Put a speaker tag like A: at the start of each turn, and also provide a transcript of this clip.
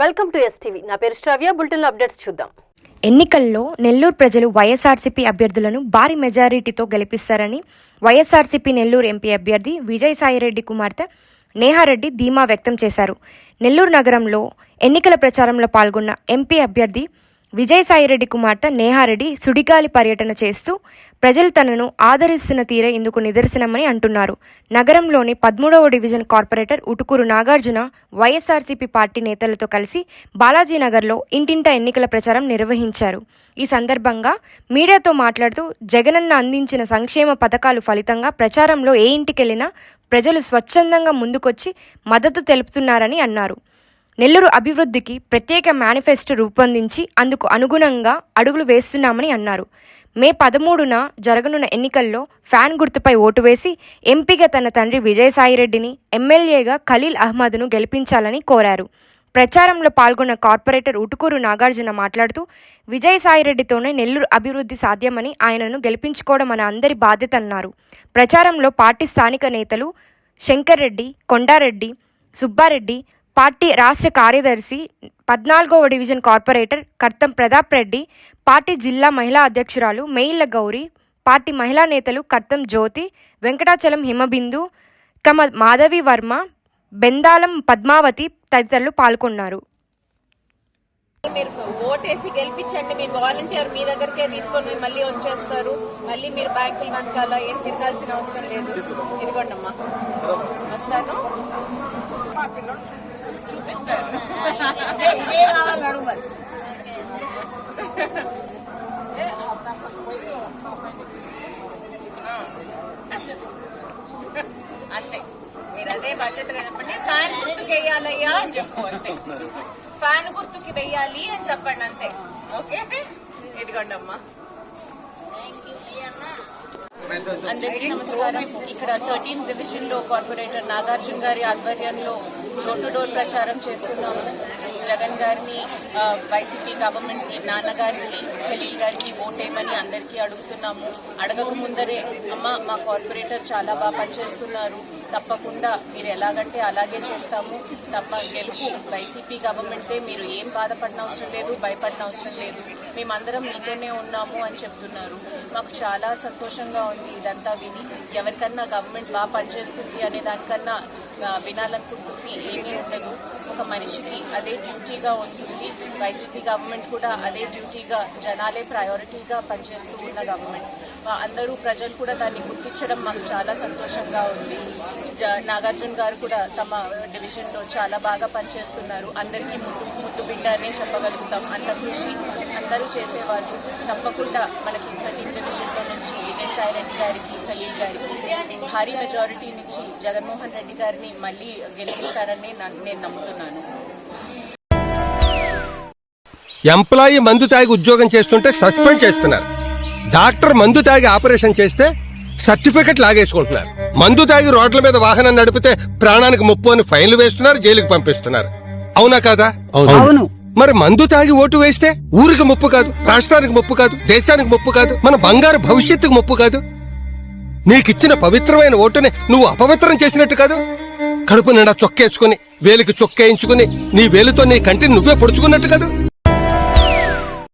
A: Welcome to STV. నా పేరు శ్రావ్య. Bulletin updates చూద్దాం.
B: ఎన్నికల్లో నెల్లూరు ప్రజలు వైఎస్ఆర్సీపీ అభ్యర్థులను భారీ మెజారిటీతో గెలిపిస్తారని వైఎస్ఆర్సీపీ నెల్లూరు ఎంపీ అభ్యర్థి విజయసాయిరెడ్డి కుమార్తె నేహారెడ్డి ధీమా వ్యక్తం చేశారు. నెల్లూరు నగరంలో ఎన్నికల ప్రచారంలో పాల్గొన్న ఎంపీ అభ్యర్థి విజయసాయిరెడ్డి కుమార్తె నేహారెడ్డి సుడిగాలి పర్యటన చేస్తూ ప్రజలు తనను ఆదరిస్తున్న తీరే ఇందుకు నిదర్శనమని అంటున్నారు. నగరంలోని పదమూడవ division corporator Utukuru Nagarjuna YSRCP party నేతలతో కలిసి బాలాజీనగర్లో ఇంటింటా ఎన్నికల ప్రచారం నిర్వహించారు. ఈ సందర్భంగా మీడియాతో మాట్లాడుతూ జగనన్న అందించిన సంక్షేమ పథకాలు ఫలితంగా ప్రచారంలో ఏ ఇంటికెళ్ళినా ప్రజలు స్వచ్ఛందంగా ముందుకొచ్చి మద్దతు తెలుపుతున్నారని అన్నారు. నెల్లూరు అభివృద్ధికి ప్రత్యేక మేనిఫెస్టో రూపొందించి అందుకు అనుగుణంగా అడుగులు వేస్తున్నామని అన్నారు. మే పదమూడున జరగనున్న ఎన్నికల్లో ఫ్యాన్ గుర్తుపై ఓటు వేసి ఎంపీగా తన తండ్రి విజయసాయిరెడ్డిని ఎమ్మెల్యేగా ఖలీల్ అహ్మద్ను గెలిపించాలని కోరారు. ప్రచారంలో పాల్గొన్న కార్పొరేటర్ ఉటుకూరు నాగార్జున మాట్లాడుతూ విజయసాయిరెడ్డితోనే నెల్లూరు అభివృద్ధి సాధ్యమని ఆయనను గెలిపించుకోవడం మన అందరి బాధ్యత అన్నారు ప్రచారంలో పార్టీ స్థానిక నేతలు శంకర్రెడ్డి కొండారెడ్డి సుబ్బారెడ్డి పార్టీ రాష్ట్ర కార్యదర్శి పద్నాలుగవ division corporator Kartham Pratap Reddy party జిల్లా మహిళా అధ్యక్షురాలు మెయిల్ల గౌరి పార్టీ మహిళా నేతలు కర్తం జ్యోతి వెంకటాచలం హిమబిందు కమ మాధవి వర్మ బెందాలం పద్మావతి తదితరులు పాల్గొన్నారు.
C: మీరు ఓటేసి గెలిపించండి మీ వాలంటీర్ మీ దగ్గరకే తీసుకొని మళ్ళీ వచ్చేస్తారు. మళ్ళీ మీరు బ్యాంకుల వెనకాల ఏం తిరగాల్సిన అవసరం లేదు. ఇదిగోండి అమ్మా వస్తాను. చూపిస్తారు ఇదే మరి అంతే. మీరు అదే బాధ్యతగా చెప్పండి ఫ్యాన్ గుర్తుకు వేయాలయ్యా అని చెప్పు అంతే. ఫ్యాన్ గుర్తుకి వెయ్యాలి అని చెప్పండి అంతే. ఓకే? ఇదిగోండి అమ్మా అందరికీ నమస్కారం. ఇక్కడ థర్టీన్ డివిజన్లో కార్పొరేటర్ నాగార్జున గారి ఆధ్వర్యంలో డోర్ టు డోర్ ప్రచారం చేస్తున్నాము. జగన్ గారిని వైసీపీ గవర్నమెంట్కి నాన్నగారికి ఖలీల్ గారికి ఓటేయమని అందరికీ అడుగుతున్నాము. అడగక ముందరే అమ్మ మా కార్పొరేటర్ చాలా బాగా పనిచేస్తున్నారు. తప్పకుండా మీరు ఎలాగంటే అలాగే చేస్తాము. తప్ప గెలుపు వైసీపీ గవర్నమెంటే మీరు ఏం బాధపడిన అవసరం లేదు భయపడిన అవసరం లేదు. మేమందరం మీతోనే ఉన్నాము అని చెప్తున్నారు. మాకు చాలా సంతోషంగా ఉంది ఇదంతా విని. ఎవరికన్నా గవర్నమెంట్ బాగా పనిచేస్తుంది అనే దానికన్నా వినాలనుకుంటుంది ఏమీ ఉండదు. ఒక మనిషికి అదే డ్యూటీగా ఉంటుంది. వైసీపీ గవర్నమెంట్ కూడా అదే డ్యూటీగా జనాలే ప్రయారిటీగా పనిచేస్తూ ఉన్న గవర్నమెంట్. అందరూ ప్రజలు కూడా దాన్ని గుర్తించడం మాకు చాలా సంతోషంగా ఉంది. జ- నాగార్జున గారు కూడా తమ డివిజన్లో చాలా బాగా పనిచేస్తున్నారు. అందరికీ ముద్దు ముద్దు బిడ్డ అనే చెప్పగలుగుతాం. అంత కృషి అందరూ చేసేవాళ్ళు. తప్పకుండా మనకి థర్టీన్ డివిజన్లో నుంచి విజయసాయి రెడ్డి గారికి ఖలీల్ గారికి భారీ మెజారిటీ నుంచి జగన్మోహన్ రెడ్డి గారిని మళ్ళీ గెలిపిస్తారని నేను నమ్ముతున్నాను.
D: ఎంప్లాయీ మందు తాగి ఉద్యోగం చేస్తుంటే సస్పెండ్ చేస్తున్నారు. డాక్టర్ మందు తాగి ఆపరేషన్ చేస్తే సర్టిఫికెట్ లాగేసుకుంటున్నారు. మందు తాగి రోడ్ల మీద వాహనం నడిపితే ప్రాణానికి ముప్పు అని ఫైన్లు వేస్తున్నారు జైలుకి పంపిస్తున్నారు. అవునా కాదా?
E: అవును.
D: మరి మందు తాగి ఓటు వేస్తే ఊరికి ముప్పు కాదు రాష్ట్రానికి ముప్పు కాదు దేశానికి ముప్పు కాదు మన బంగారు భవిష్యత్తుకు ముప్పు కాదు. నీకిచ్చిన పవిత్రమైన ఓటుని నువ్వు అపవిత్రం చేసినట్టు కాదు. కడుపు నిండా చొక్కేసుకుని వేలికి చొక్కేయించుకుని నీ వేలుతో నీ కంటిని నువ్వే పొడుచుకున్నట్టు కాదు.